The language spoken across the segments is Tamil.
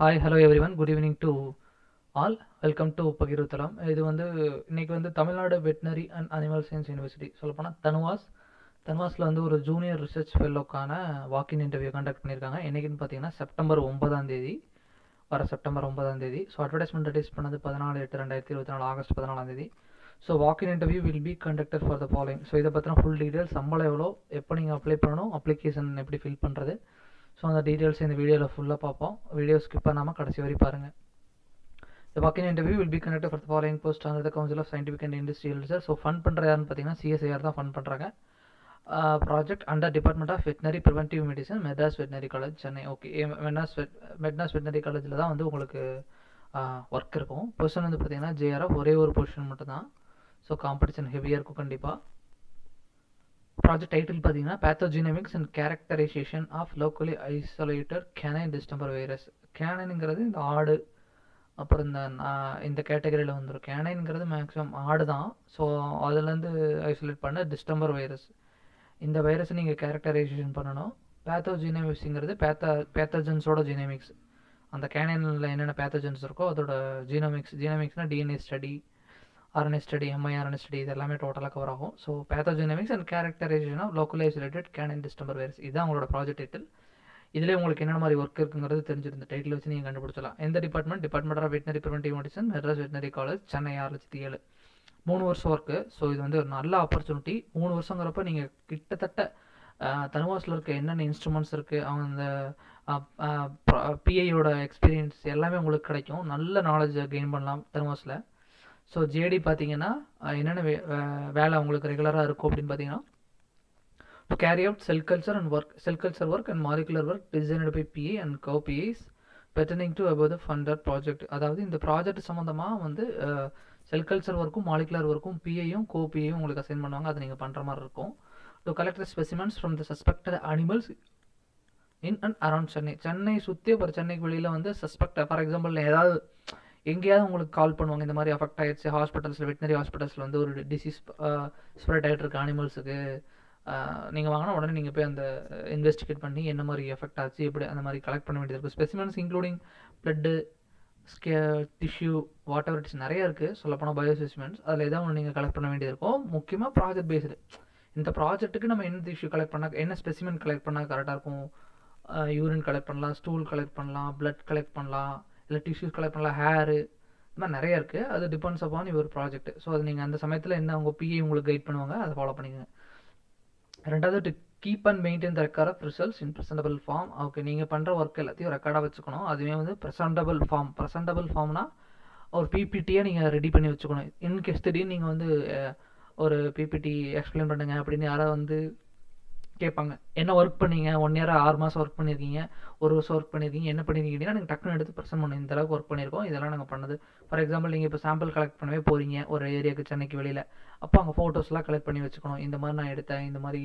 Hi hello everyone good evening to all welcome to பகிர்வுத்தலம் இது வந்து இன்னைக்கு வந்து Tamil Nadu veterinary and animal science university சொல்லப்போனால் தனுவாஸ். தன்வாஸில் வந்து ஒரு ஜூனியர் ரிசர்ச் ஃபெல்லோக்கான வாக்கின் இன்டர்வியூ கண்டக்ட் பண்ணியிருக்காங்க. என்னைக்குன்னு பார்த்தீங்கன்னா செப்டம்பர் ஒன்பதாம் தேதி. வர செப்டம்பர் ஒன்பதாம் தேதி. ஸோ அட்வர்டைஸ்மெண்ட் ரிலீஸ் பண்ணது பதினாலு எட்டு ரெண்டாயிரத்தி இருபத்தி நாலு ஆகஸ்ட் பதினாலாம் தேதி. So walk-in interview will be conducted for the following so இதை பற்றின ஃபுல் டீட்டெயில் சம்பளம் எவ்வளோ எப்போ நீங்கள் அப்ளை பண்ணணும் அப்ளிகேஷன் எப்படி ஃபில் பண்ணுறது ஸோ அந்த டீட்டெயில்ஸ் இந்த வீடியோவில் ஃபுல்லாக பார்ப்போம். வீடியோ ஸ்கிப் பண்ணாமல் கடைசி வரை பாருங்கள் The walk-in interview will be conducted for the following post under the Council of Scientific and Industrial Research. So fund பண்ணுற யாருன்னு பார்த்தீங்கன்னா சிஎஸ்ஐஆர் தான் ஃபண்ட் பண்ணுறாங்க project under department of veterinary preventive medicine Madras veterinary college Chennai. Okay Madras vet Madras veterinary காலேஜில் தான் வந்து உங்களுக்கு ஒர்க் இருக்கும். பொசிஷன் வந்து பார்த்தீங்கன்னா ஜேஆர்எஃப் ஒரே ஒரு பொசிஷன் மட்டும்தான். ஸோ காம்படிஷன் ஹெவியாக இருக்கும் கண்டிப்பாக ப்ராஜெக்ட் டைட்டில் பார்த்தீங்கன்னா pathogenomics and characterisation of locally isolated canine distemper virus கேனைனுங்கிறது இந்த ஆடு அப்புறம் இந்த இந்த கேட்டகரியில் வந்துடும் கேனைங்கிறது மேக்ஸிமம் ஆடு தான். ஸோ அதுலேருந்து ஐசோலேட் பண்ண டிஸ்டம்பர் வைரஸ் இந்த வைரஸை நீங்கள் கேரக்டரைசேஷன் பண்ணணும். பேத்தோஜினமிக்ஸுங்கிறது பேத்தா பேத்தோஜன்ஸோட ஜீனமிக்ஸ் அந்த கேனைனில் என்னென்ன பேத்தோஜன்ஸ் இருக்கோ அதோட genomics ஜீனமிக்ஸ்னால் DNA study RNA study miRNA study இது எல்லாமே டோட்டலாக கவர் ஆகும். So pathogenomics and characterisation of localise related can distemper virus இதுதான் உங்களோட ப்ராஜெக்ட் டைட்டில் இதிலே உங்களுக்கு என்னென்ன மாதிரி ஒர்க் இருக்குங்கிறது தெரிஞ்சிருந்த டைட்டில் வச்சு நீங்கள் கண்டுபிடிச்சலாம் எந்த department department of veterinary preventive medicine Madras veterinary college Chennai ஆறு லட்சத்தி ஏழு. மூணு வருஷம் ஒர்க்கு ஸோ இது வந்து ஒரு நல்ல ஆப்பர்ச்சுனிட்டி மூணு வருஷங்கிறப்ப நீங்கள் கிட்டத்தட்ட தனுவாஸில் இருக்க என்னென்ன இன்ஸ்ட்ருமெண்ட்ஸ் இருக்குது அவங்க அந்த பிஐயோட எக்ஸ்பீரியன்ஸ் எல்லாமே உங்களுக்கு கிடைக்கும். நல்ல நாலேஜை கெயின் பண்ணலாம் தனுவாஸில் ஸோ ஜேடி பார்த்தீங்கன்னா என்னென்ன வே வேலை உங்களுக்கு ரெகுலராக இருக்கும் அப்படின்னு பார்த்தீங்கன்னா to carry out cell culture and work cell culture work and molecular work designed by PA and co PAs pertaining to above the funded project அதாவது இந்த ப்ராஜெக்ட் சம்மந்தமாக வந்து செல் கல்ச்சர் ஒர்க்கும் மாலிகுலர் ஒர்க்கும் பிஏயும் கோ பிஏயும் உங்களுக்கு அசைன் பண்ணுவாங்க. அதை நீங்கள் பண்ணுற மாதிரி இருக்கும். To collect specimens from the suspected animals in and around Chennai Chennai சுற்றி அப்புறம் சென்னைக்கு வெளியில் வந்து சஸ்பெக்ட் ஃபார் எக்ஸாம்பிள் ஏதாவது எங்கேயாவது உங்களுக்கு கால் பண்ணுவாங்க. இந்த மாதிரி அஃபெக்ட் ஆகிடுச்சு ஹாஸ்பிட்டல்ஸில் வெட்டினரி ஹாஸ்பிட்டல்ஸில் வந்து ஒரு டிசீஸ் ஸ்ப்ரெட் ஆகிட்டு இருக்க அனிமல்ஸுக்கு நீங்கள் வாங்கினா உடனே நீங்கள் போய் அந்த இன்வெஸ்டிகேட் பண்ணி என்ன மாதிரி எஃபெக்ட் ஆச்சு எப்படி அந்த மாதிரி கலெக்ட் பண்ண வேண்டியது இருக்குது ஸ்பெசிமென்ஸ் இன்க்ளூடிங் பிளட்டு ஸ்கே டிஷ்யூ வாட் எவர் இட்ஸ் நிறைய இருக்குது சொல்லப்போனால் பயோ ஸ்பெசிமென்ஸ் அதில் எதாவது ஒன்று நீங்கள் கலெக்ட் பண்ண வேண்டியது இருக்கும். முக்கியமாக ப்ராஜெக்ட் பேஸ்டு இந்த ப்ராஜெக்ட்டுக்கு நம்ம என்ன டிஷ்யூ கலெக்ட் பண்ணால் என்ன ஸ்பெசிமென் கலெக்ட் பண்ணால் கரெக்டாக இருக்கும்? யூரின் கலெக்ட் பண்ணலாம் ஸ்டூல் கலெக்ட் பண்ணலாம் பிளட் கலெக்ட் பண்ணலாம். இல்லை டிஷ்யூஸ் கலெக்ட் பண்ணலாம். ஹேரு இந்த மாதிரி நிறைய இருக்குது அது depends upon your project so அது நீங்கள் அந்த சமயத்தில் என்ன உங்கள் பிஏ உங்களுக்கு கைட் பண்ணுவாங்க அதை ஃபாலோ பண்ணிக்கோங்க. ரெண்டாவது to keep and maintain the record of results in presentable form okay நீங்கள் பண்ணுற ஒர்க் எல்லாத்தையும் ரெக்கார்டாக வச்சுக்கணும். அதுவே வந்து ப்ரெசன்டபிள் ஃபார்ம் ப்ரெசன்டபிள் ஃபார்ம்னா ஒரு பிபிடியை நீங்கள் ரெடி பண்ணி வச்சுக்கணும். இன்கேஸ் திடீர்னு நீங்கள் வந்து ஒரு பிபிடி எக்ஸ்பிளைன் பண்ணுங்க அப்படின்னு யாராவது வந்து கேட்பாங்க. என்ன ஒர்க் பண்ணீங்க? ஒன் இயராக ஆறு மாதம் ஒர்க் பண்ணியிருக்கீங்க ஒரு வருஷம் ஒர்க் பண்ணியிருக்கீங்க என்ன பண்ணியிருக்கீங்கன்னா நீங்கள் டக்குனு எடுத்து ப்ரெசென்ட் பண்ணணும் இந்த அளவுக்கு ஒர்க் பண்ணியிருக்கோம் இதெல்லாம் நாங்கள் பண்ணது. ஃபார் எக்ஸாம்பிள் நீங்கள் இப்போ சாம்பிள் கலெக்ட் பண்ணவே போகிறீங்க ஒரு ஏரியாவுக்கு சென்னைக்கு வெளியில். அப்போ அங்கே ஃபோட்டோஸ்லாம் கலெக்ட் பண்ணி வச்சுக்கணும். இந்த மாதிரி நான் எடுத்தேன். இந்த மாதிரி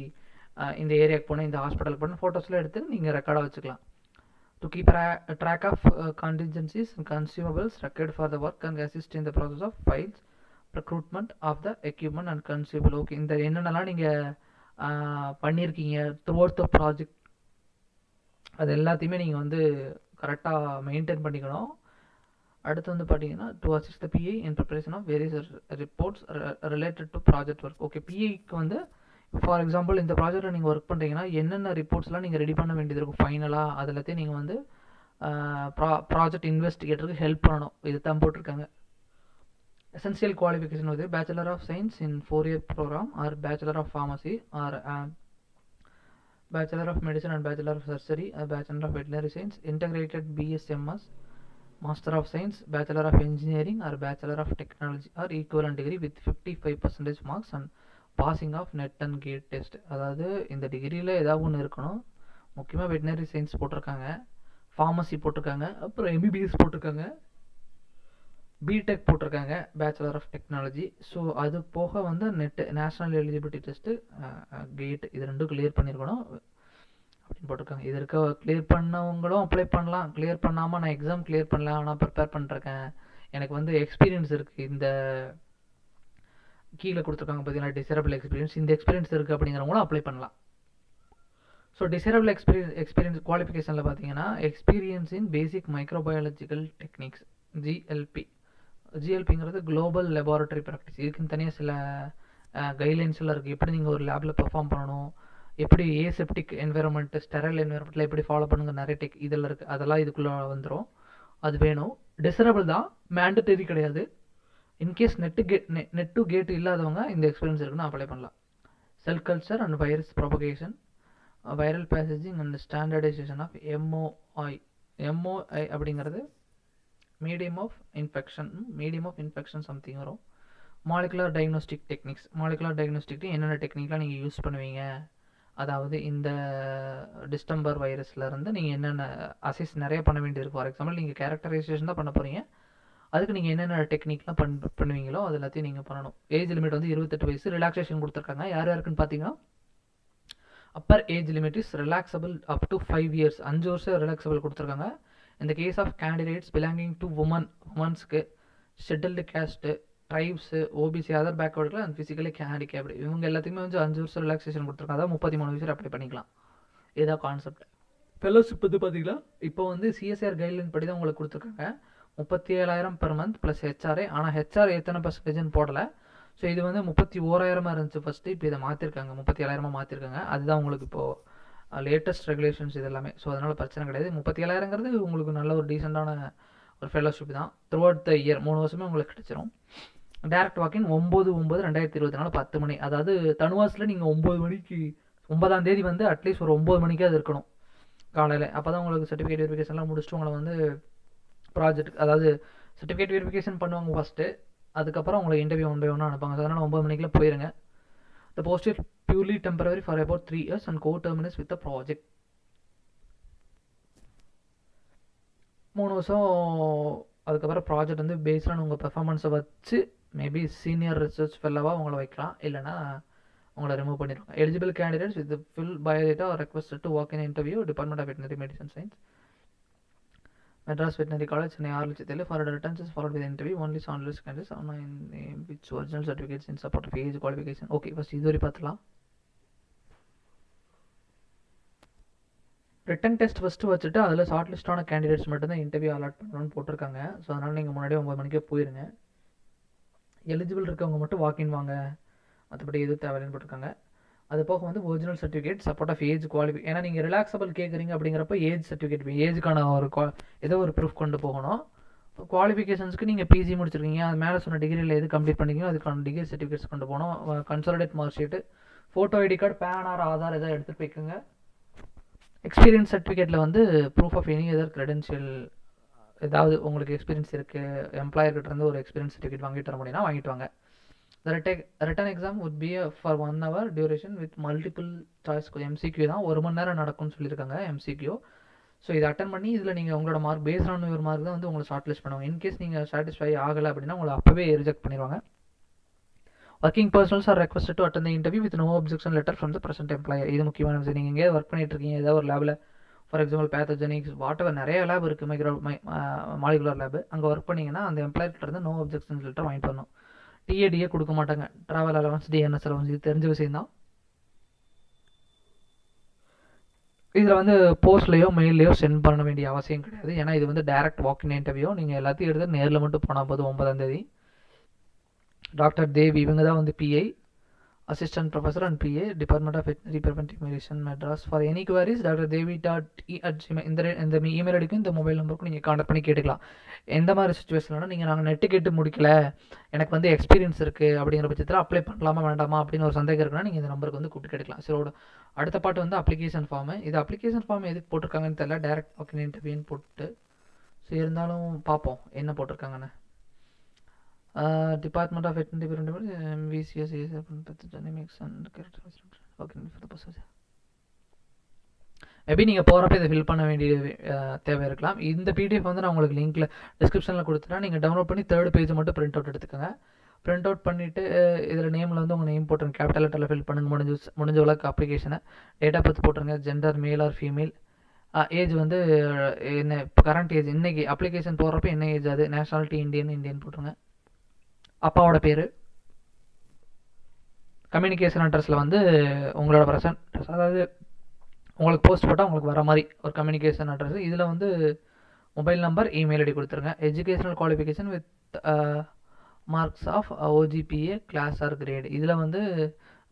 இந்த ஏரியாவுக்கு போனேன். இந்த ஹாஸ்பிட்டலுக்கு போனேன். ஃபோட்டோஸ்லாம் எடுத்து நீங்கள் ரெக்கார்டாக வச்சுக்கலாம். To keep track of contingencies and consumables record for the work and assist in the process of files recruitment of the equipment and consumable okay இந்த என்னென்னலாம் நீங்கள் பண்ணியிருக்கீங்க த்ரூஅவுட் த ப்ராஜெக்ட் அது எல்லாத்தையுமே நீங்கள் வந்து கரெக்டாக மெயின்டைன் பண்ணிக்கணும். அடுத்து வந்து பார்த்தீங்கன்னா to assist the PI in preparation of various reports related to project work okay பிஐக்கு வந்து ஃபார் எக்ஸாம்பிள் இந்த ப்ராஜெக்ட்டில் நீங்கள் ஒர்க் பண்ணுறீங்கன்னா என்னென்ன ரிப்போர்ட்ஸ்லாம் நீங்கள் ரெடி பண்ண வேண்டியது இருக்கும்? ஃபைனலாக அது எல்லாத்தையும் நீங்கள் வந்து ப்ரா ப்ராஜெக்ட் இன்வெஸ்டிகேட்டருக்கு ஹெல்ப் பண்ணணும். இது தான் போட்டிருக்காங்க. Essential qualification with bachelor of science in four year program or bachelor of pharmacy or uh, bachelor of medicine and bachelor of surgery or bachelor of veterinary science integrated bsms master of science bachelor of engineering or bachelor of technology or equivalent degree with 55 percentage marks and passing of net and gate test அதாவது இந்த டிகிரியில் ஏதாவது ஒன்று இருக்கணும் முக்கியமாக வெட்டினரி சயின்ஸ் போட்டிருக்காங்க ஃபார்மசி போட்டிருக்காங்க அப்புறம் எம்பிபிஎஸ் போட்டிருக்காங்க பிடெக் போட்டிருக்காங்க பேச்சுலர் ஆஃப் டெக்னாலஜி ஸோ அது போக வந்து NET national eligibility test GATE இது ரெண்டும் கிளியர் பண்ணியிருக்கணும் அப்படின்னு போட்டிருக்காங்க. இது இருக்க கிளியர் பண்ணவங்களும் அப்ளை பண்ணலாம். கிளியர் பண்ணாமல் நான் எக்ஸாம் கிளியர் பண்ணல ஆனால் ப்ரிப்பேர் பண்ணிருக்கேன். எனக்கு வந்து எக்ஸ்பீரியன்ஸ் இருக்குது இந்த கீழே கொடுத்துருக்காங்க பார்த்தீங்கன்னா டிசரபிள் எக்ஸ்பீரியன்ஸ் இந்த எக்ஸ்பீரியன்ஸ் இருக்குது அப்படிங்கிறவங்களும் அப்ளை பண்ணலாம். ஸோ டிசரபிள் எக்ஸ்பீரியன்ஸ் எக்ஸ்பீரியன்ஸ் குவாலிஃபிகேஷனில் பார்த்தீங்கன்னா experience in basic microbiological techniques GLP ஜிஎல்பிங்கிறது global laboratory practice இதுக்குன்னு தனியாக சில கைட்லைன்ஸ் எல்லாம் இருக்குது எப்படி நீங்கள் ஒரு லேபில் பெர்ஃபார்ம் பண்ணணும்? எப்படி ஏசெப்டிக் என்விரான்மெண்ட் ஸ்டெரல் என்விரான்மெண்ட்டில் எப்படி ஃபாலோ பண்ணுங்க? நிறைய டெக் இதெல்லாம் இருக்குது அதெல்லாம் இதுக்குள்ளே வந்துடும் அது வேணும். டிசரபிள் தான். மேண்டட்டரி கிடையாது. In case NET GATE NET to GATE இல்லாதவங்க இந்த எக்ஸ்பீரியன்ஸ் இருக்குன்னு அப்ளை பண்ணலாம். Cell culture and virus propagation viral passaging and standardisation of MOI MOI அப்படிங்கிறது medium of infection medium of infection something வரும். Molecular diagnostic techniques molecular diagnostic என்னென்ன டெக்னிக்லாம் நீங்கள் யூஸ் பண்ணுவீங்க? அதாவது இந்த டிஸ்டம்பர் வைரஸ்லேருந்து நீங்கள் என்னென்ன அசைஸ் நிறைய பண்ண வேண்டியிருக்கு. ஃபார் எக்ஸாம்பிள் நீங்கள் கேரக்டரைசேஷன் தான் பண்ண போகிறீங்க அதுக்கு நீங்கள் என்னென்ன டெக்னிக்லாம் பண் பண்ணுவீங்களோ அது எல்லாத்தையும் நீங்கள் பண்ணணும். ஏஜ் லிமிட் வந்து இருபத்தெட்டு வயசு ரிலாக்ஸேஷன் கொடுத்துருக்காங்க. யார் யாருக்குன்னு பார்த்தீங்கன்னா upper age limit is relaxable up to five years அஞ்சு வருஷம் ரிலாக்ஸபிள் கொடுத்துருக்காங்க. இந்த case of candidates belonging to women உமன்ஸ்க்கு scheduled caste tribes OBC other பேக்வர்டில் and physically handicapped இவங்க எல்லாத்துக்குமே வந்து அஞ்சு வருஷம் ரிலாக்ஸேஷன் கொடுத்துருக்காங்க. அதாவது முப்பத்தி மூணு வயசு அப்ளை பண்ணிக்கலாம். இதுதான் கான்செப்ட் ஃபெலோஷிப் வந்து பார்த்தீங்கன்னா இப்போ வந்து சிஎஸ்ஆர் கைட்லைன் படி தான் உங்களுக்கு கொடுத்துருக்காங்க. முப்பத்தி ஏழாயிரம் பெர் மந்த் ப்ளஸ் ஹெச்ஆர்ஏ ஆனால் ஹெச்ஆர் எத்தனை பர்சன்டேஜ்னு போடலை. ஸோ இது வந்து முப்பத்தி ஓராயிரமாக இருந்துச்சு ஃபஸ்ட்டு இப்போ இதை மாற்றிருக்காங்க முப்பத்தி ஏழாயிரமாக மாற்றிருக்காங்க அதுதான் உங்களுக்கு இப்போது லேட்டஸ்ட் ரெகுலேஷன்ஸ் இது எல்லாமே ஸோ அதனால் பிரச்சனை கிடையாது. முப்பத்தி ஏழாயிரங்கிறது உங்களுக்கு நல்ல ஒரு டீசெண்டான ஒரு ஃபெலோஷிப் தான். த்ரூ அவுட் த இயர் மூணு வருஷமே உங்களுக்கு கிடச்சிரும். டேரக்ட் வாக்கின் ஒம்பது ஒம்பது ரெண்டாயிரத்தி இருபத்தி நாலு பத்து மணி. அதாவது தனுவாஸில் நீங்கள் ஒம்பது மணிக்கு ஒன்பதாம் தேதி வந்து அட்லீஸ்ட் ஒரு ஒம்பது மணிக்கே அது இருக்கணும். காலையில். அப்போ தான் உங்களுக்கு சர்டிஃபிகேட் வெரிஃபிகேஷன்லாம் முடிச்சுட்டு உங்களை வந்து ப்ராஜெக்ட் அதாவது சர்டிஃபிகேட் வெரிஃபிகேஷன் பண்ணுவாங்க ஃபஸ்ட்டு அதுக்கப்புறம் உங்களை இன்டர்வியூ ஒன் பை ஒன்று அனுப்பாங்க ஸோ அதனால் ஒம்பது மணிக்கெலாம் போயிருங்க. The post is purely temporary for about three years and coterminous with the project மூணு வருஷம் அதுக்கப்புறம் ப்ராஜெக்ட் வந்து பேஸ்டான உங்கள் பெர்ஃபார்மன்ஸை வச்சு மேபி சீனியர் ரிசர்ச் ஃபெல்லவாக உங்களை வைக்கலாம். இல்லைனா உங்களை ரிமூவ் பண்ணிடுவாங்க eligible candidates with fill biodata request to work in interview department of veterinary medicine science Madras veterinary college Chennai ஆறு லட்சத்தில் for returns followed with interview only on list candidates on which original certificates in support of age qualification okay first இது வரை பார்த்தலாம் ரிட்டன் டெஸ்ட் ஃபஸ்ட்டு வச்சுட்டு அதில் ஷார்ட் லிஸ்டான கேண்டிடேட்ஸ் மட்டும்தான் இன்டர்வியூ அலாட் பண்ணணும்னு போட்டிருக்காங்க. ஸோ அதனால் நீங்கள் முன்னாடியே ஒம்பது மணிக்கே போயிருங்க. எலிஜிபிள் இருக்கவங்க மட்டும் வாக்கின் வாங்க. மற்றபடி எதுவும் தேவையில்லைன்னு போட்டிருக்காங்க. அது போக வந்து original certificate support of age quali ஏன்னா நீங்கள் ரிலாக்ஸபிள் கேட்குறீங்க அப்படிங்கிறப்ப ஏஜ் சர்டிஃபிகேட் ஏஜுக்கான ஒரு குவா ஏதோ ஒரு ப்ரூஃப் கொண்டு போகணும். குவாலிஃபிகேஷன்ஸ்க்கு நீங்கள் பிஜி முடிச்சிருக்கீங்க. அது மேலே சொன்ன டிகிரியில் எது கம்ப்ளீட் பண்ணிக்கோ அதுக்கான டிகிரி சர்டிஃபிகேட்ஸ் கொண்டு போகணும். Consolidate mark sheet photo ID card PAN or Aadhaar எதாவது எடுத்துகிட்டு போய்க்குங்க. எக்ஸ்பீரியன்ஸ் சர்டிஃபிகேட்டில் வந்து proof of any either credential ஏதாவது உங்களுக்கு எக்ஸ்பீரியன்ஸ் இருக்குது எம்ப்ளாயர்கிட்ட இருந்து ஒரு எக்ஸ்பீரியன்ஸ் சர்டிஃபிகேட் வாங்கிட்டு வர முடியும்னா வாங்கிட்டு வாங்க. The written written exam would be for one hour duration with multiple choice MCQ தான். ஒரு மணி நேரம் நடக்கும்னு சொல்லியிருக்காங்க எம்சிக்யூ ஸோ இதை அட்டன் பண்ணி இதில் நீங்கள் உங்களோட mark base on your mark தான் வந்து உங்களை ஷார்ட் லிஸ்ட் பண்ணுவாங்க இன்கேஸ் நீங்கள் சாட்டிஸ்ஃபை ஆகலை அப்படின்னா உங்களை அப்போவே ரிஜெக்ட் பண்ணிடுவாங்க working personnels are request to attend interview with no objection letter from the present employer இது முக்கியமான விஷயம். நீங்கள் எங்கேயாவது ஒர்க் பண்ணிட்டு இருக்கீங்க ஏதாவது ஒரு லேபில் for example pathogenics whatever நிறைய லேப் இருக்குது micro my molecular uh, lab அங்கே ஒர்க் பண்ணிங்கன்னா அந்த எம்ப்ளாயர்கிட்ட இருந்து நோ அப்ஜெக்ஷன் லெட்டர் வாங்கிட்டு வரணும். டிஏடியே கொடுக்க மாட்டாங்க. ட்ராவல் அலவன்ஸ் டிஎன்எஸ் அலவன்ஸ் இது தெரிஞ்ச விஷயம் தான் இதில் வந்து போஸ்ட்லேயோ மெயிலையோ சென்ட் பண்ண வேண்டிய அவசியம் கிடையாது. ஏன்னா இது வந்து டேரக்ட் வாக்கின் இன்டர்வியூ நீங்கள் எல்லாத்தையும் எடுத்து நேரில் மட்டும் போனால் போதும் ஒன்பதாம் தேதி. டாக்டர் தேவ் இவங்க தான் வந்து PI assistant professor and PA department of veterinary preventive Madras for any queries doctor Devi dot e at Gmail இந்த இந்த இமெயில் ஐடிக்கும் இந்த மொபைல் நம்பருக்கும் நீங்கள் கான்டாக்ட் பண்ணி கேட்டுக்கலாம். எந்த மாதிரி சுச்சுவேஷன்லனா நீங்கள் நாங்கள் நெட்டு கேட்டு முடிக்கல எனக்கு வந்து எக்ஸ்பீரியன்ஸ் இருக்குது அப்படிங்கிற பட்சத்தில் அப்ளை பண்ணலாமா வேண்டாமா அப்படின்னு ஒரு சந்தேகம் இருக்குன்னா நீங்கள் இந்த நம்பருக்கு வந்து கூப்பிட்டு கேட்டுக்கலாம். சரி அடுத்த பாட்டு வந்து அப்ளிகேஷன் ஃபார்மு இது அப்ளிகேஷன் ஃபார்ம் எதுக்கு போட்டிருக்காங்கன்னு தெரியல. டேரக்ட் ஓகே இன்டர்வியூன்னு போட்டு ஸோ இருந்தாலும் பார்ப்போம் என்ன போட்டிருக்காங்கன்னு. டிபார்ட்மெண்ட் ஆஃப் வெட்டினரி எம்விசிஎஸ் அப்படின்னு and okay for the purpose maybe நீங்கள் போகிறப்ப இதை ஃபில் பண்ண வேண்டிய uh, தேவை இருக்கலாம். இந்த பிடிஎஃப் வந்து நான் உங்களுக்கு லிங்க்கில் டிஸ்கிரிப்ஷனில் கொடுத்துட்டேன். நீங்கள் டவுன்லோட் பண்ணி தேர்ட் பேஜ் மட்டும் பிரிண்ட் அவுட் எடுத்துக்கோங்க. பிரிண்ட் அவுட் பண்ணிவிட்டு uh, இதில் நேமில் வந்து உங்கள் நேம் போட்டுருங்க. கேபிட்டல் லெட்டரில் ஃபில் பண்ணுங்க. முடிஞ்ச முடிஞ்ச அளவுக்கு அப்ளிகேஷனை டேட்டா ஆஃப் பர்த் போட்டுருங்க. Gender male or female age வந்து uh, என்ன கரண்ட் ஏஜ் இன்றைக்கி அப்ளிகேஷன் போடுறப்ப என்ன ஏஜ் அது? நேஷனாலிட்டி இந்தியன் இந்தியன் போட்டுருங்க. அப்பாவோட பேர். கம்யூனிகேஷன் அட்ரஸில் வந்து உங்களோட ப்ரெசன்ட் அதாவது உங்களுக்கு போஸ்ட் போட்டால் உங்களுக்கு வர மாதிரி ஒரு கம்யூனிகேஷன் அட்ரஸ் இதில் வந்து மொபைல் நம்பர் இமெயில் ஐடி கொடுத்துருங்க. Educational qualification with marks of OGPA class or grade இதில் வந்து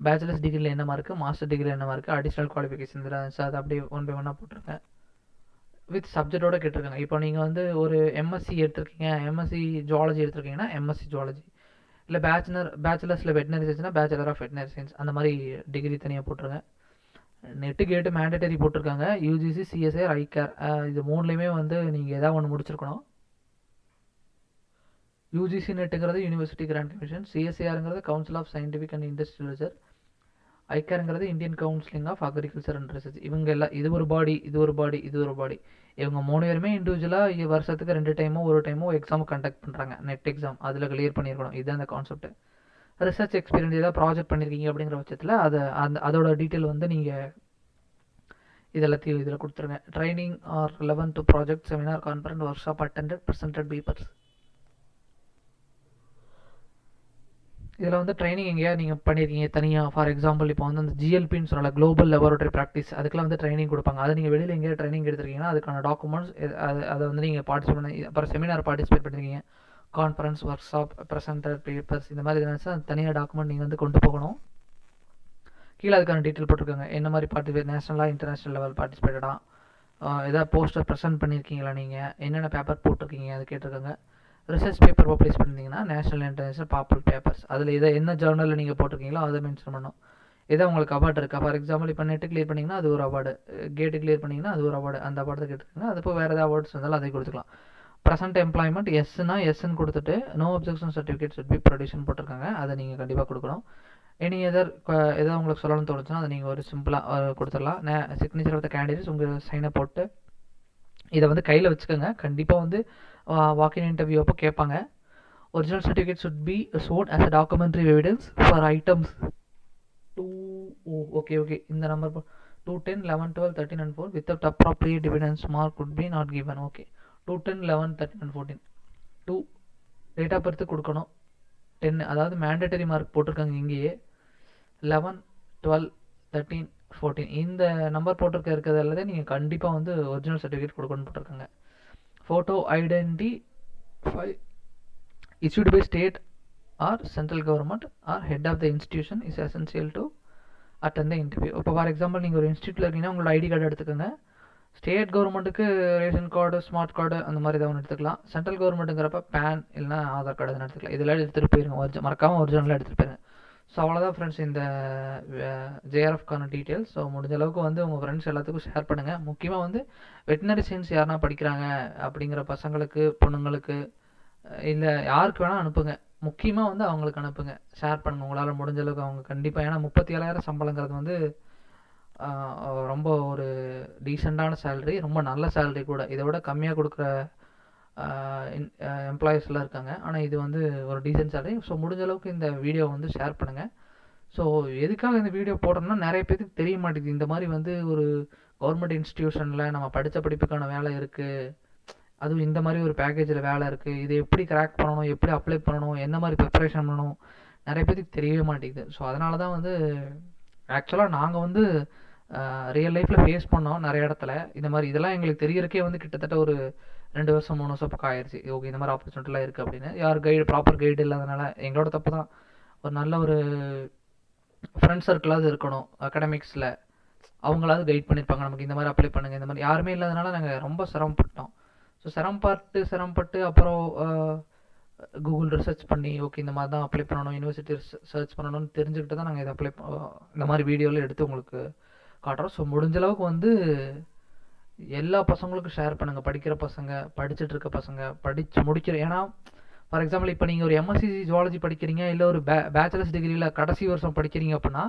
பேச்சுலர்ஸ் டிகிரியில் என்ன மார்க்கு மாஸ்டர் டிகிரியில் என்ன மார்க்கு அடிஷ்னல் குவாலிஃபிகேஷன் இதில் இருந்துச்சு. அதை அப்படியே ஒன் பை ஒன்னாக போட்டிருங்க. வித் சப்ஜெக்டோட கேட்டிருக்காங்க. இப்போ நீங்கள் வந்து ஒரு எம்எஸ்சி எடுத்திருக்கீங்க. எம்எஸ்சி ஜுவாலஜி எடுத்திருக்கீங்கன்னா எம்எஸ்சி ஜுவாலஜி இல்லை பேச்சுலர் பேச்சுலர்ஸில் வெட்டினரி சயின்ஸ்னா பேச்சுலர் ஆஃப் வெட்டினரி சயின்ஸ் அந்த மாதிரி டிகிரி தனியாக போட்டிருக்கேன். நெட்டு கேட்டு மேண்டட்டரி போட்டிருக்காங்க. யூஜிசி சிஎஸ்ஐஆர் ஐகேர் இது மூணுலேயுமே வந்து நீங்கள் எதாவது ஒன்று முடிச்சிருக்கணும். யூஜிசி நெட்டுங்கிறது university grant commission சிஎஸ்ஐஆருங்கிறது council of scientific and industrial research ஐகேருங்கிறது Indian counselling of agriculture and research இவங்க எல்லாம் இது ஒரு பாடி இது ஒரு பாடி இது ஒரு பாடி இவங்க மூணு பேருமே இண்டிவிஜுவலாக வருஷத்துக்கு ரெண்டு டைமோ ஒரு டைமோ எக்ஸாம் கண்டக்ட் பண்ணுறாங்க நெட் எக்ஸாம் அதில் கிளியர் பண்ணியிருக்கணும் இதுதான் அந்த கான்செப்ட் ரிசர்ச் எக்ஸ்பீரியன்ஸ் ஏதாவது ப்ராஜெக்ட் பண்ணியிருக்கீங்க அப்படிங்கிற பட்சத்தில் அதை அந்த அதோட டீட்டெயில் வந்து நீங்கள் இதெல்லாத்தையும் இதில் கொடுத்துருங்க. Training or eleven to project seminar conference workshop attended presented papers இதில் வந்து ட்ரைனிங் எங்கேயா நீங்கள் பண்ணியிருக்கீங்க தனியாக ஃபார் எக்ஸாம்பிள் இப்போ வந்து அந்த ஜிஎல்பின்னு சொல்லலாம் குளோபல் லெபார்ட்டரி ப்ராக்டிஸ் அதுக்கெலாம் வந்து ட்ரைனிங் கொடுப்பாங்க. அதை நீங்கள் வெளியில் எங்கேயா ட்ரைனிங் எடுத்திருக்கீங்கன்னா அதுக்கான டாக்குமெண்ட்ஸ் அது அதை வந்து நீங்கள் பார்ட்டிசிபேட் பண்ணி அப்புறம் செமினார் பார்ட்டிசிபேட் பண்ணியிருக்கீங்க conference workshop presenter papers இந்த மாதிரி இருந்துச்சுன்னா தனியாக டாக்குமெண்ட் நீங்கள் வந்து கொண்டு போகணும். கீழே அதுக்கான டீட்டெயில் போட்டிருக்காங்க. என்ன மாதிரி பார்ட்டிசிபேட் நேஷனலாக இன்டர்நேஷனல் லெவல் பார்ட்டிசிபேட்டடாக ஏதாவது போஸ்டர் ப்ரெசென்ட் பண்ணியிருக்கீங்களா நீங்கள் என்னென்ன பேப்பர் போட்டிருக்கீங்க? அது கேட்டிருக்காங்க. ரிசர்ச் பேப்பர் பப்ளிஷ் பண்ணியிருந்தீங்கன்னா நேஷனல் இன்டர்நேஷனல் பாப்புலர் பேப்பர்ஸ் அதில் இதை என்ன ஜேர்னலில் நீங்கள் போட்டிருக்கீங்களோ அதை மென்ஷன் பண்ணணும் இதை உங்களுக்கு அவார்டு இருக்கா? ஃபார் எக்ஸாம்பிள் இப்போ நெட்டு கிளியர் பண்ணிங்கன்னா அது ஒரு அவார்டு கேட்டு கிளியர் பண்ணிங்கன்னா அது ஒரு அவார்டு அந்த அவார்டு கேட்டிருக்காங்க அது இப்போ வேறு ஏதாவது அவார்ட்ஸ் இருந்தாலும் அதை கொடுத்துக்கலாம். ப்ரெசென்ட் எம்ப்ளாய்மெண்ட் எஸ்னா எஸ்ன்னு கொடுத்துட்டு no objection certificate should be production போட்டிருக்காங்க. அதை நீங்கள் கண்டிப்பாக கொடுக்கணும். எனி எதர் எதாவது உங்களுக்கு சொல்லணும்னு தோணுச்சுன்னா அதை நீங்கள் ஒரு சிம்பிளாக கொடுத்துடலாம். நே சிக்னேச்சர் ஆஃப் த கேண்டிடேட்ஸ் உங்கள் சைனை போட்டு இதை வந்து கையில் வச்சுக்கோங்க. கண்டிப்பாக வந்து வாக்கின் இன்டர்வியூ அப்போ கேட்பாங்க. Original certificate should be shown as a documentary evidence for items two oh okay okay இந்த number two ten eleven twelve thirteen and four without appropriate dividends mark could be not given okay two ten eleven thirteen and fourteen to date of birth கொடுக்கணும். டென் அதாவது மேண்டட்டரி மார்க் போட்டிருக்காங்க இங்கேயே. லெவன் டுவெல் தேர்ட்டீன் ஃபோர்டீன் இந்த நம்பர் போட்டிருக்க இருக்கிறது எல்லாத்தையும் நீங்கள் கண்டிப்பாக வந்து ஒரிஜினல் சர்டிஃபிகேட் கொடுக்கணும்னு போட்டிருக்காங்க. Photo identity five issued by state or central government or head of the institution is essential to attend the interview. இப்போ ஃபார் எக்ஸாம்பிள் நீங்கள் ஒரு இன்ஸ்டியூட்டில் இருக்கீங்கன்னா உங்களோட ஐடி கார்டு எடுத்துக்கோங்க. ஸ்டேட் கவர்மெண்ட்டுக்கு ரேஷன் கார்டு ஸ்மார்ட் கார்டு அந்த மாதிரி ஏதாவது ஒன்று எடுத்துக்கலாம். சென்ட்ரல் கவர்மெண்ட்டுங்கிறப்ப பேன் இல்லைனா ஆதார் கார்டு எதுனா எடுத்துக்கலாம். இதெல்லாம் எடுத்துகிட்டு போயிருங்க. ஒரிஜி மறக்காமல் ஒரிஜினலாக எடுத்துகிட்டு போயிருங்க. ஸோ அவ்வளோதான் ஃப்ரெண்ட்ஸ் இந்த ஜேஆர்எஃப்கான டீட்டெயில்ஸ் ஸோ முடிஞ்ச அளவுக்கு வந்து உங்கள் ஃப்ரெண்ட்ஸ் எல்லாத்துக்கும் ஷேர் பண்ணுங்கள் முக்கியமாக வந்து வெட்டினரி சயின்ஸ் யாருனா படிக்கிறாங்க அப்படிங்கிற பசங்களுக்கு பொண்ணுங்களுக்கு இல்லை யாருக்கு வேணால் அனுப்புங்க. முக்கியமாக வந்து அவங்களுக்கு அனுப்புங்க. ஷேர் பண்ணுங்கள் உங்களால் முடிஞ்ச அளவுக்கு அவங்க கண்டிப்பாக ஏன்னா முப்பத்தி ஏழாயிரம் சம்பளங்கிறது வந்து ரொம்ப ஒரு டீசெண்டான சேலரி ரொம்ப நல்ல சேலரி கூட. இதை விட கம்மியாக கொடுக்குற எம்ப்ளாயீஸ்லாம் இருக்காங்க. ஆனால் இது வந்து ஒரு டீசென்ட் சேலரி ஸோ முடிஞ்ச அளவுக்கு இந்த வீடியோ வந்து ஷேர் பண்ணுங்கள் ஸோ எதுக்காக இந்த வீடியோ போடுறோம்னா நிறைய பேருக்கு தெரிய மாட்டேங்குது. இந்த மாதிரி வந்து ஒரு கவர்மெண்ட் இன்ஸ்டியூஷனில் நம்ம படித்த படிப்புக்கான வேலை இருக்குது அதுவும் இந்த மாதிரி ஒரு பேக்கேஜில் வேலை இருக்குது இது எப்படி கிராக் பண்ணணும்? எப்படி அப்ளை பண்ணணும்? என்ன மாதிரி ப்ரிப்பரேஷன் பண்ணணும்? நிறைய பேருக்கு தெரியவே மாட்டேங்குது. ஸோ அதனால தான் வந்து ஆக்சுவலாக நாங்கள் வந்து ரியல் லைஃப்பில் ஃபேஸ் பண்ணோம் நிறைய இடத்துல. இந்த மாதிரி இதெல்லாம் எங்களுக்கு தெரியறக்கே வந்து கிட்டத்தட்ட ஒரு ரெண்டு வருஷம் மூணு வருஷம் பக்கம் ஆயிடுச்சு ஓகே இந்த மாதிரி ஆப்பர்ச்சுனிட்டிலாம் இருக்குது அப்படின்னு. யார் கைடு ப்ராப்பர் கைடு இல்லாதனால எங்களோட தப்பு தான். ஒரு நல்ல ஒரு ஃப்ரெண்ட் சர்க்கிளாவது இருக்கணும் அகடமிக்ஸில் அவங்களாவது கைட் பண்ணியிருப்பாங்க நமக்கு இந்த மாதிரி அப்ளை பண்ணுங்கள் இந்த மாதிரி. யாருமே இல்லாதனால நாங்கள் ரொம்ப சிரமப்பட்டோம். ஸோ சிரமப்பட்டு சிரமப்பட்டு அப்புறம் கூகுள் ரிசர்ச் பண்ணி ஓகே இந்த மாதிரி தான் அப்ளை பண்ணணும் யூனிவர்சிட்டி சர்ச் பண்ணணும்னு தெரிஞ்சுக்கிட்டு தான் நாங்கள் இதை அப்ளை இந்த மாதிரி வீடியோவில் எடுத்து உங்களுக்கு காட்டுறோம். ஸோ முடிஞ்ச அளவுக்கு வந்து எல்லா பசங்களுக்கும் ஷேர் பண்ணுங்கள் படிக்கிற பசங்க படிச்சுட்டு இருக்க பசங்க படித்து முடிக்கிற ஏன்னா ஃபார் எக்ஸாம்பிள் இப்போ நீங்கள் ஒரு எம்எஸ்சி ஜுவாலஜி படிக்கிறீங்க இல்லை ஒரு பே பேச்சுலர்ஸ் டிகிரியில் கடைசி வருஷம் படிக்கிறீங்க அப்படின்னா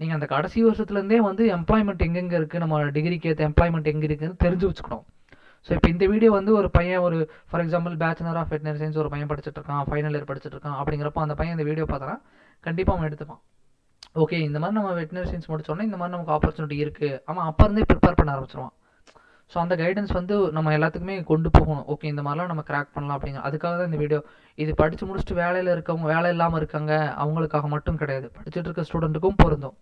நீங்கள் அந்த கடைசி வருஷத்துலேருந்தே வந்து எம்ப்ளாய்மெண்ட் எங்கெங்கே இருக்குது நம்ம டிகிரிக்கு ஏற்ற எம்ப்ளாய்மெண்ட் எங்கே இருக்குதுன்னு தெரிஞ்சு வச்சுக்கணும். ஸோ இப்போ இந்த வீடியோ வந்து ஒரு பையன் ஒரு for example bachelor of veterinary science ஒரு பையன் படிச்சுட்டு இருக்கான் ஃபைனல் இயர் படிச்சுட்டு இருக்கான் அப்படிங்கிறப்ப அந்த பையன் இந்த வீடியோ பார்த்தனா கண்டிப்பாக அவன் எடுத்துப்பான். ஓகே இந்த மாதிரி நம்ம வெட்டினரி சயின்ஸ் முடிச்சோடனே இந்த மாதிரி நமக்கு ஆப்பர்ச்சுனிட்டி இருக்குது அவன் அப்போ இருந்தே ப்ரிப்பேர் பண்ண ஆரம்பிச்சிருவான். ஸோ அந்த கைடன்ஸ் வந்து நம்ம எல்லாத்துக்குமே கொண்டு போகணும். ஓகே இந்த மாதிரிலாம் நம்ம கிராக் பண்ணலாம் அப்படிங்க அதுக்காக தான் இந்த வீடியோ இது படித்து முடிச்சுட்டு வேலையில் இருக்கவங்க வேலை இல்லாமல் இருக்காங்க அவங்களுக்காக மட்டும் கிடையாது. படிச்சுட்டு இருக்க ஸ்டூடெண்ட்டுக்கும் பொருந்தும்.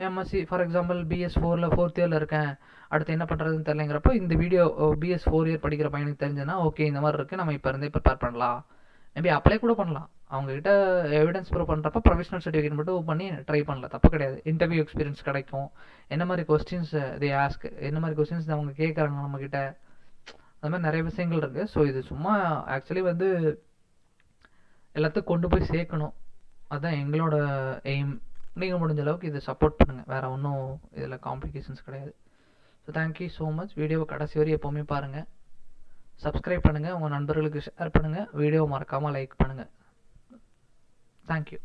எம்எஸ்சி ஃபார் எக்ஸாம்பிள் பிஎஸ் ஃபோரில் ஃபோர்த் இயரில் இருக்கேன். அடுத்து என்ன பண்ணுறதுன்னு தெரியலங்கிறப்போ இந்த வீடியோ பிஎஸ் ஃபோர் இயர் படிக்கிற பையனுக்கு தெரிஞ்சதுன்னா ஓகே இந்த மாதிரி இருக்குது நம்ம இப்போ இருந்தே ப்ரிப்பேர் பண்ணலாம். மேபி அப்ளை கூட பண்ணலாம். அவங்கக்கிட்ட எவிடன்ஸ் ப்ரூவ் பண்ணுறப்ப ப்ரொஃபஷனல் சர்டிஃபிகேட் மட்டும் பண்ணி ட்ரை பண்ணலாம். தப்பு கிடையாது. இன்டர்வியூ எக்ஸ்பீரியன்ஸ் கிடைக்கும். என்ன மாதிரி கொஸ்டின்ஸ் தே ஆஸ்க் என்ன மாதிரி கொஸ்டின்ஸ் அவங்க கேட்குறாங்க நம்மக்கிட்ட அது மாதிரி நிறைய விஷயங்கள் இருக்குது ஸோ இது சும்மா ஆக்சுவலி வந்து எல்லாத்தையும் கொண்டு போய் சேர்க்கணும். அதுதான் எங்களோட எய்ம் நீங்கள் முடிஞ்ச அளவுக்கு இதை சப்போர்ட் பண்ணுங்கள் வேறு ஒன்றும் இதில் காம்ப்ளிகேஷன்ஸ் கிடையாது. ஸோ தேங்க்யூ ஸோ மச் வீடியோவை கடைசி வரை எப்போவுமே பாருங்கள் சப்ஸ்கிரைப் பண்ணுங்கள் உங்கள் நண்பர்களுக்கு ஷேர் பண்ணுங்கள் வீடியோ மறக்காமல் லைக் பண்ணுங்கள் தேங்க்யூ